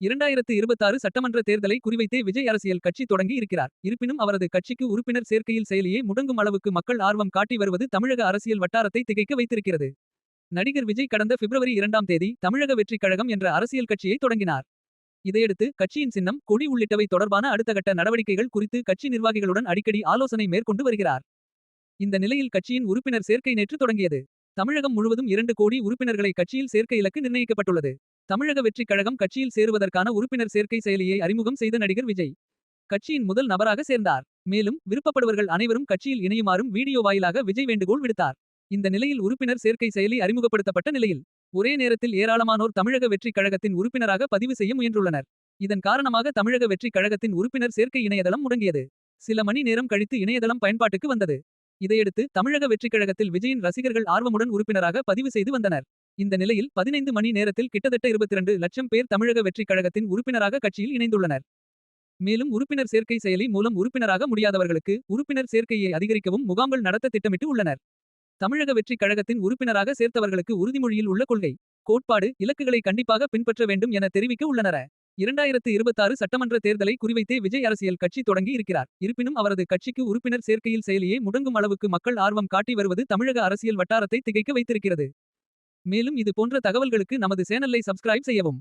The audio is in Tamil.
இரண்டாயிரத்து இருபத்தாறு சட்டமன்ற தேர்தலை குறிவைத்தே விஜய் அரசியல் கட்சி தொடங்கி இருக்கிறார். இருப்பினும் அவரது கட்சிக்கு உறுப்பினர் சேர்க்கையில் செயலியே முடங்கும் அளவுக்கு மக்கள் ஆர்வம் காட்டி வருவது தமிழக அரசியல் வட்டாரத்தை திகைக்க வைத்திருக்கிறது. நடிகர் விஜய் கடந்த பிப்ரவரி இரண்டாம் தேதி தமிழக வெற்றிக் கழகம் என்ற அரசியல் கட்சியை தொடங்கினார். இதையடுத்து கட்சியின் சின்னம் கொடி உள்ளிட்டவை தொடர்பான அடுத்த கட்ட நடவடிக்கைகள் குறித்து கட்சி நிர்வாகிகளுடன் அடிக்கடி ஆலோசனை மேற்கொண்டு வருகிறார். இந்த நிலையில் கட்சியின் உறுப்பினர் சேர்க்கை நேற்று தொடங்கியது. தமிழகம் முழுவதும் இரண்டு கோடி உறுப்பினர்களை கட்சியில் சேர்க்க இலக்கு நிர்ணயிக்கப்பட்டுள்ளது. தமிழக வெற்றிக் கழகம் கட்சியில் சேருவதற்கான உறுப்பினர் சேர்க்கை செயலியை அறிமுகம் செய்த நடிகர் விஜய் கட்சியின் முதல் நபராக சேர்ந்தார். மேலும் விருப்பப்படுவர்கள் அனைவரும் கட்சியில் இணையுமாறும் வீடியோ வாயிலாக விஜய் வேண்டுகோள் விடுத்தார். இந்த நிலையில் உறுப்பினர் சேர்க்கை செயலி அறிமுகப்படுத்தப்பட்ட நிலையில் ஒரே நேரத்தில் ஏராளமானோர் தமிழக வெற்றிக் கழகத்தின் உறுப்பினராக பதிவு செய்ய முயன்றுள்ளனர். இதன் காரணமாக தமிழக வெற்றிக் கழகத்தின் உறுப்பினர் சேர்க்கை இணையதளம் முடங்கியது. சில மணி நேரம் கழித்து இணையதளம் பயன்பாட்டுக்கு வந்தது. இதையடுத்து தமிழக வெற்றிக் கழகத்தில் விஜயின் ரசிகர்கள் ஆர்வமுடன் உறுப்பினராக பதிவு செய்து வந்தனர். இந்த நிலையில் பதினைந்து மணி நேரத்தில் கிட்டத்தட்ட 22 லட்சம் பேர் தமிழக வெற்றிக் கழகத்தின் உறுப்பினராக கட்சியில் இணைந்துள்ளனர். மேலும் உறுப்பினர் சேர்க்கை செயலி மூலம் உறுப்பினராக முடியாதவர்களுக்கு உறுப்பினர் சேர்க்கையை அதிகரிக்கவும் முகாம்கள் நடத்த திட்டமிட்டு உள்ளனர். தமிழக வெற்றிக் கழகத்தின் உறுப்பினராக சேர்த்தவர்களுக்கு உறுதிமொழியில் உள்ள கொள்கை கோட்பாடு இலக்குகளை கண்டிப்பாக பின்பற்ற வேண்டும் என தெரிவிக்க உள்ளனர். இரண்டாயிரத்து இருபத்தாறு சட்டமன்ற தேர்தலை குறிவைத்தே விஜய் அரசியல் கட்சி தொடங்கி இருக்கிறார். இருப்பினும் அவரது கட்சிக்கு உறுப்பினர் சேர்க்கையில் செயலியே முடங்கும் அளவுக்கு மக்கள் ஆர்வம் காட்டி வருவது தமிழக அரசியல் வட்டாரத்தை திகைக்க வைத்திருக்கிறது. மேலும் இது போன்ற தகவல்களுக்கு நமது சேனலை சப்ஸ்கிரைப் செய்யவும்.